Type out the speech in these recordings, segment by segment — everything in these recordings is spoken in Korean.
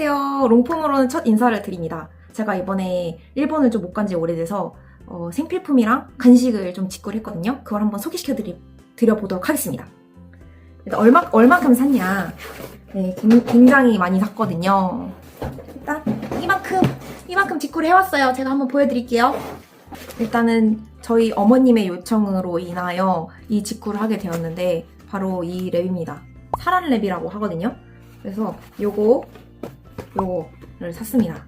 안녕하세요. 롱폼으로는 첫 인사를 드립니다. 제가 이번에 일본을 좀 못 간 지 오래돼서 어, 생필품이랑 간식을 좀 직구를 했거든요. 그걸 한번 소개시켜 드려보도록 하겠습니다. 일단 얼마, 얼마큼 샀냐. 네, 굉- 굉장히 많이 샀거든요. 일단 이만큼, 이만큼 직구를 해왔어요. 제가 한번 보여드릴게요. 일단은 저희 어머님의 요청으로 인하여 이 직구를 하게 되었는데 바로 이 랩입니다. 사란 랩이라고 하거든요. 그래서 요거 요거를 샀습니다.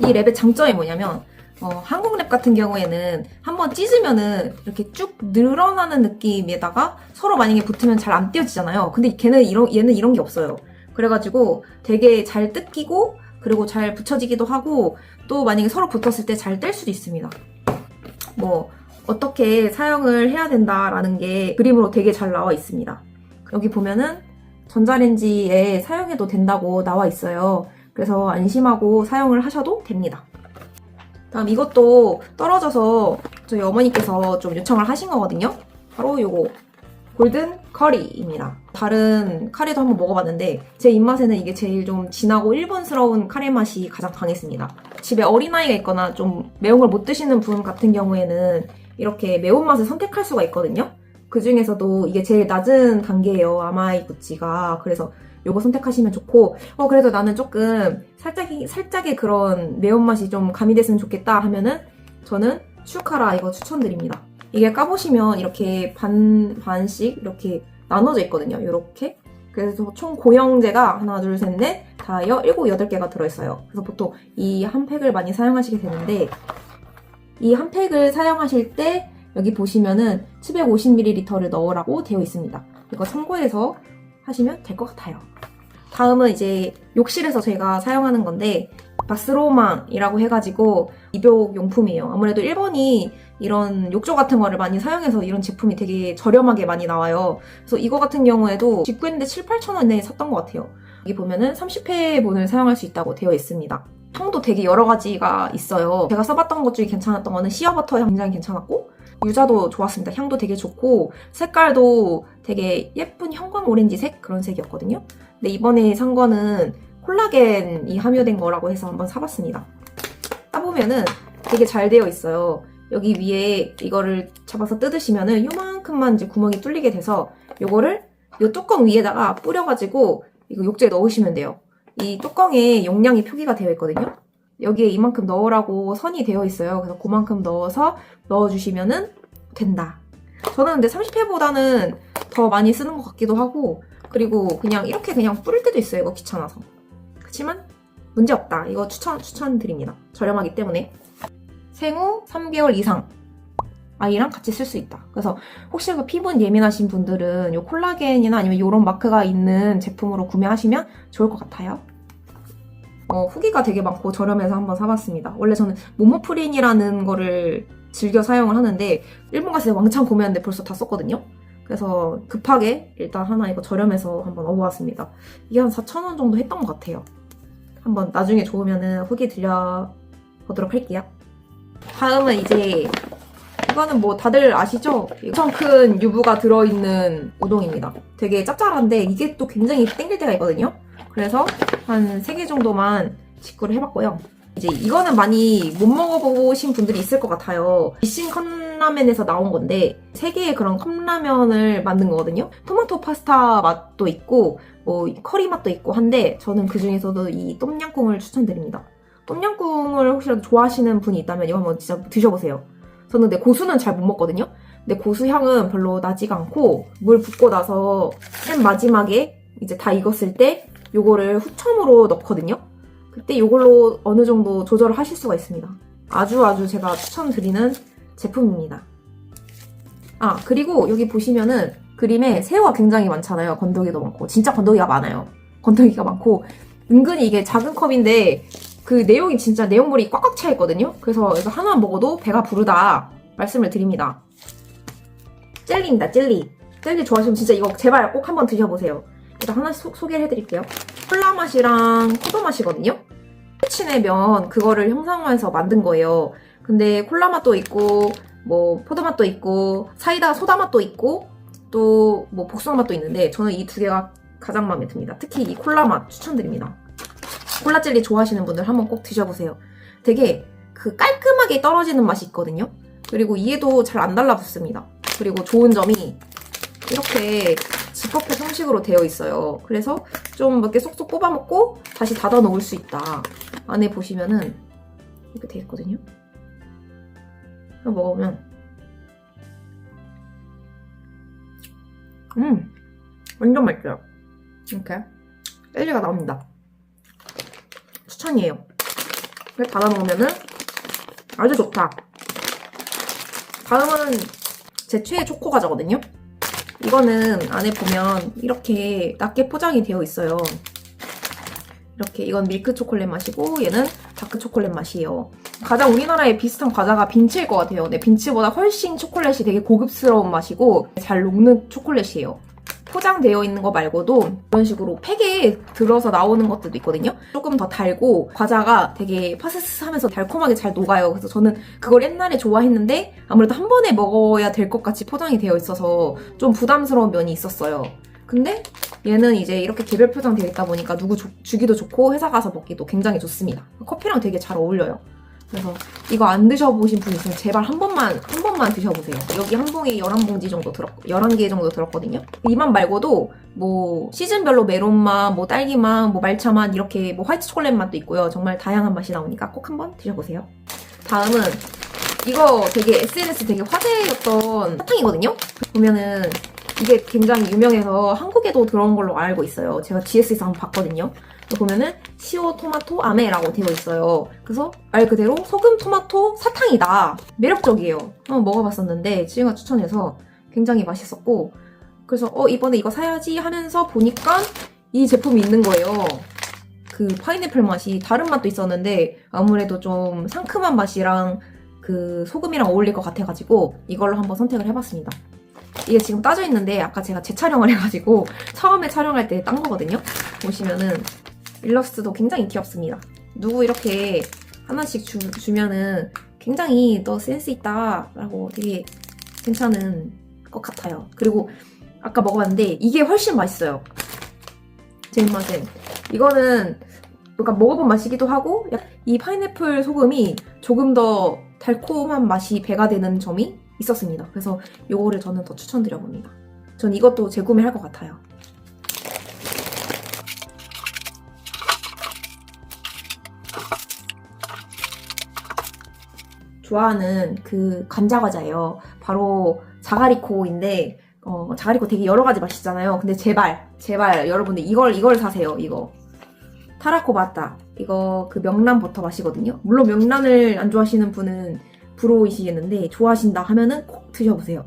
이 랩의 장점이 뭐냐면 어, 한국 랩 같은 경우에는 한번 찢으면은 이렇게 쭉 늘어나는 느낌에다가 서로 만약에 붙으면 잘 안 떼어지잖아요. 근데 걔는 이런 얘는 이런 게 없어요. 그래가지고 되게 잘 뜯기고 그리고 잘 붙여지기도 하고 또 만약에 서로 붙었을 때 잘 뗄 수도 있습니다. 뭐 어떻게 사용을 해야 된다라는 게 그림으로 되게 잘 나와 있습니다. 여기 보면은 전자레인지에 사용해도 된다고 나와 있어요. 그래서 안심하고 사용을 하셔도 됩니다. 다음 이것도 떨어져서 저희 어머니께서 좀 요청을 하신 거거든요. 바로 요거 골든 커리입니다. 다른 카레도 한번 먹어봤는데 제 입맛에는 이게 제일 좀 진하고 일본스러운 카레 맛이 가장 강했습니다. 집에 어린아이가 있거나 좀 매운 걸 못 드시는 분 같은 경우에는 이렇게 매운맛을 선택할 수가 있거든요. 그 중에서도 이게 제일 낮은 단계예요. 아마이 구찌가. 그래서 요거 선택하시면 좋고, 어, 그래도 나는 조금 살짝이, 살짝의 그런 매운맛이 좀 가미됐으면 좋겠다 하면은 저는 슈카라 이거 추천드립니다. 이게 까보시면 이렇게 반, 반씩 이렇게 나눠져 있거든요. 이렇게. 그래서 총 고형제가 하나, 둘, 셋, 넷, 다 여, 일곱, 여덟 개가 들어있어요. 그래서 보통 이 한 팩을 많이 사용하시게 되는데, 이 한 팩을 사용하실 때 여기 보시면은 750ml를 넣으라고 되어 있습니다. 이거 참고해서 하시면 될 것 같아요. 다음은 이제 욕실에서 제가 사용하는 건데 바스로망이라고 해가지고 입욕 용품이에요. 아무래도 일본이 이런 욕조 같은 거를 많이 사용해서 이런 제품이 되게 저렴하게 많이 나와요. 그래서 이거 같은 경우에도 직구했는데 7, 8천 원에 샀던 것 같아요. 여기 보면은 30회분을 사용할 수 있다고 되어 있습니다. 향도 되게 여러 가지가 있어요. 제가 써봤던 것 중에 괜찮았던 거는 시어버터 향 굉장히 괜찮았고 유자도 좋았습니다. 향도 되게 좋고 색깔도 되게 예쁜 형광 오렌지색 그런 색이었거든요. 근데 이번에 산 거는 콜라겐이 함유된 거라고 해서 한번 사봤습니다. 따보면은 되게 잘 되어 있어요. 여기 위에 이거를 잡아서 뜯으시면은 요만큼만 이제 구멍이 뚫리게 돼서 요거를 요 뚜껑 위에다가 뿌려가지고 이거 욕조에 넣으시면 돼요. 이 뚜껑에 용량이 표기가 되어 있거든요. 여기에 이만큼 넣으라고 선이 되어 있어요. 그래서 그만큼 넣어서 넣어주시면은 된다. 저는 근데 30회보다는 더 많이 쓰는 것 같기도 하고 그리고 그냥 이렇게 그냥 뿌릴 때도 있어요. 이거 귀찮아서. 그렇지만 문제 없다. 이거 추천 추천드립니다. 저렴하기 때문에 생후 3개월 이상 아이랑 같이 쓸 수 있다. 그래서 혹시 그 피부 예민하신 분들은 이 콜라겐이나 아니면 이런 마크가 있는 제품으로 구매하시면 좋을 것 같아요. 어, 후기가 되게 많고 저렴해서 한번 사봤습니다. 원래 저는 모모프린이라는 거를 즐겨 사용을 하는데 일본 갔을 때 왕창 구매했는데 벌써 다 썼거든요. 그래서 급하게 일단 하나 이거 저렴해서 한번 얻어봤습니다. 이게 한 4,000원 정도 했던 것 같아요. 한번 나중에 좋으면은 후기 들려보도록 할게요. 다음은 이제 이거는 뭐 다들 아시죠? 엄청 큰 유부가 들어있는 우동입니다. 되게 짭짤한데 이게 또 굉장히 땡길 때가 있거든요. 그래서 한 3개 정도만 직구를 해봤고요. 이제 이거는 많이 못 먹어보신 분들이 있을 것 같아요. 이신 컵라면에서 나온 건데 3개의 그런 컵라면을 만든 거거든요. 토마토 파스타 맛도 있고 뭐 커리 맛도 있고 한데 저는 그 중에서도 이 똠양꿍을 추천드립니다. 똠양꿍을 혹시라도 좋아하시는 분이 있다면 이거 한번 진짜 드셔보세요. 저는 근데 고수는 잘 못 먹거든요. 근데 고수 향은 별로 나지가 않고 물 붓고 나서 맨 마지막에 이제 다 익었을 때 요거를 후첨으로 넣거든요. 그때 요걸로 어느 정도 조절을 하실 수가 있습니다. 아주 아주 제가 추천드리는 제품입니다. 아 그리고 여기 보시면은 그림에 새우가 굉장히 많잖아요. 건더기도 많고 진짜 건더기가 많아요. 건더기가 많고 은근히 이게 작은 컵인데 그 내용이 진짜 내용물이 꽉꽉 차 있거든요. 그래서 이거 하나만 먹어도 배가 부르다 말씀을 드립니다. 젤리입니다. 젤리. 젤리 좋아하시면 진짜 이거 제발 꼭 한번 드셔보세요. 일단 하나씩 소, 소개를 해드릴게요. 콜라 맛이랑 포도 맛이거든요. 치내면 그거를 형상화해서 만든 거예요. 근데 콜라 맛도 있고 뭐 포도 맛도 있고 사이다 소다 맛도 있고 또 뭐 복숭아 맛도 있는데 저는 이 두 개가 가장 마음에 듭니다. 특히 이 콜라 맛 추천드립니다. 콜라 젤리 좋아하시는 분들 한번 꼭 드셔보세요. 되게 그 깔끔하게 떨어지는 맛이 있거든요. 그리고 이에도 잘 안 달라붙습니다. 그리고 좋은 점이 이렇게 지퍼백 형식으로 되어 있어요. 그래서 좀 몇 개 쏙쏙 뽑아 먹고 다시 닫아 놓을 수 있다. 안에 보시면은 이렇게 되어 있거든요. 먹어보면 음 완전 맛있어요. 이렇게 젤리가 나옵니다. 추천이에요. 이렇게 닫아 놓으면은 아주 좋다. 다음은 제 최애 초코 과자거든요. 이거는 안에 보면 이렇게 낮게 포장이 되어 있어요. 이렇게 이건 밀크 초콜릿 맛이고 얘는 다크 초콜릿 맛이에요. 가장 우리나라에 비슷한 과자가 빈츠일 것 같아요. 근데 빈츠보다 훨씬 초콜릿이 되게 고급스러운 맛이고 잘 녹는 초콜릿이에요. 포장되어 있는 거 말고도 이런 식으로 팩에 들어서 나오는 것들도 있거든요. 조금 더 달고 과자가 되게 파스스하면서 달콤하게 잘 녹아요. 그래서 저는 그걸 옛날에 좋아했는데 아무래도 한 번에 먹어야 될 것 같이 포장이 되어 있어서 좀 부담스러운 면이 있었어요. 근데 얘는 이제 이렇게 개별 포장되어 있다 보니까 누구 주, 주기도 좋고 회사 가서 먹기도 굉장히 좋습니다. 커피랑 되게 잘 어울려요. 그래서 이거 안 드셔보신 분 있으면 제발 한 번만, 한 번만 드셔보세요. 여기 한 봉에 11봉지 정도 들었, 11개 정도 들었거든요. 이맛 말고도 뭐 시즌별로 메론맛, 뭐 딸기맛, 뭐 말차맛 이렇게 뭐 화이트 초콜릿 맛도 있고요. 정말 다양한 맛이 나오니까 꼭 한번 드셔보세요. 다음은 이거 되게 SNS 되게 화제였던 사탕이거든요. 보면은 이게 굉장히 유명해서 한국에도 들어온 걸로 알고 있어요. 제가 GS에서 한번 봤거든요. 보면은 시오 토마토 아메라고 되어 있어요. 그래서 말 그대로 소금 토마토 사탕이다. 매력적이에요. 한번 먹어봤었는데 지은가 추천해서 굉장히 맛있었고 그래서 어 이번에 이거 사야지 하면서 보니까 이 제품이 있는 거예요. 그 파인애플 맛이 다른 맛도 있었는데 아무래도 좀 상큼한 맛이랑 그 소금이랑 어울릴 것 같아가지고 이걸로 한번 선택을 해봤습니다. 이게 지금 따져 있는데 아까 제가 재촬영을 해가지고 처음에 촬영할 때 딴 거거든요. 보시면은 일러스트도 굉장히 귀엽습니다. 누구 이렇게 하나씩 주, 주면은 굉장히 너 센스 있다 라고 되게 괜찮은 것 같아요. 그리고 아까 먹어봤는데 이게 훨씬 맛있어요. 제 입맛엔. 이거는 약간 먹어본 맛이기도 하고 이 파인애플 소금이 조금 더 달콤한 맛이 배가 되는 점이 있었습니다. 그래서 이거를 저는 더 추천드려 봅니다. 전 이것도 재구매할 것 같아요. 좋아하는 그 감자 과자예요. 바로 자가리코인데 어, 자가리코 되게 여러 가지 맛있잖아요. 근데 제발 제발 여러분들 이걸 이걸 사세요. 이거 타라코 바타 이거 그 명란 버터 맛이거든요. 물론 명란을 안 좋아하시는 분은 불호이시겠는데 좋아하신다 하면은 꼭 드셔보세요.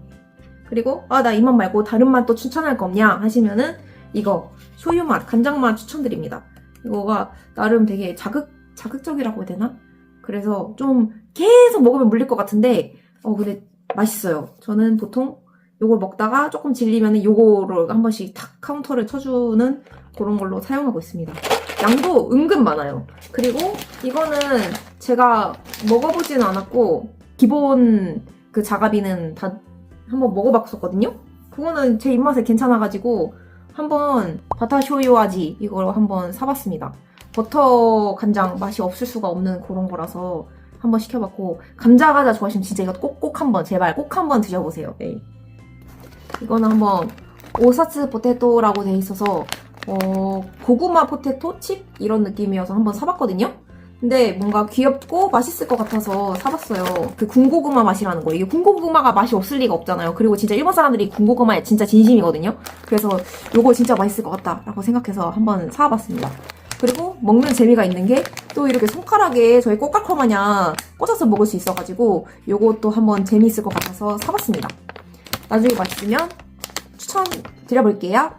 그리고 아 나 이 맛 말고 다른 맛 또 추천할 거 없냐 하시면은 이거 쇼유 맛 간장 맛 추천드립니다. 이거가 나름 되게 자극 자극적이라고 해야 되나? 그래서 좀 계속 먹으면 물릴 것 같은데 어 근데 맛있어요. 저는 보통 요걸 먹다가 조금 질리면 요거를 한 번씩 탁 카운터를 쳐주는 그런 걸로 사용하고 있습니다. 양도 은근 많아요. 그리고 이거는 제가 먹어보지는 않았고 기본 그 자가비는 다 한번 먹어봤었거든요. 그거는 제 입맛에 괜찮아가지고 한번 바타쇼요아지 이걸 한번 사봤습니다. 버터 간장 맛이 없을 수가 없는 그런 거라서 한번 시켜봤고 감자 과자 좋아하시면 진짜 이거 꼭꼭 한번 제발 꼭 한번 드셔보세요. 네. 이거는 한번 오사츠 포테토라고 돼 있어서 어, 고구마 포테토 칩 이런 느낌이어서 한번 사봤거든요. 근데 뭔가 귀엽고 맛있을 것 같아서 사봤어요. 그 군고구마 맛이라는 거예요. 이게 군고구마가 맛이 없을 리가 없잖아요. 그리고 진짜 일본 사람들이 군고구마에 진짜 진심이거든요. 그래서 이거 진짜 맛있을 것 같다라고 생각해서 한번 사봤습니다. 그리고 먹는 재미가 있는 게 또 이렇게 손가락에 저희 꽃갈코 마냥 꽂아서 먹을 수 있어가지고 요것도 한번 재미있을 것 같아서 사봤습니다. 나중에 맛있으면 추천 드려볼게요.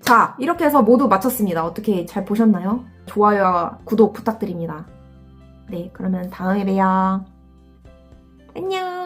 자, 이렇게 해서 모두 마쳤습니다. 어떻게 잘 보셨나요? 좋아요와 구독 부탁드립니다. 네, 그러면 다음에 봬요. 안녕!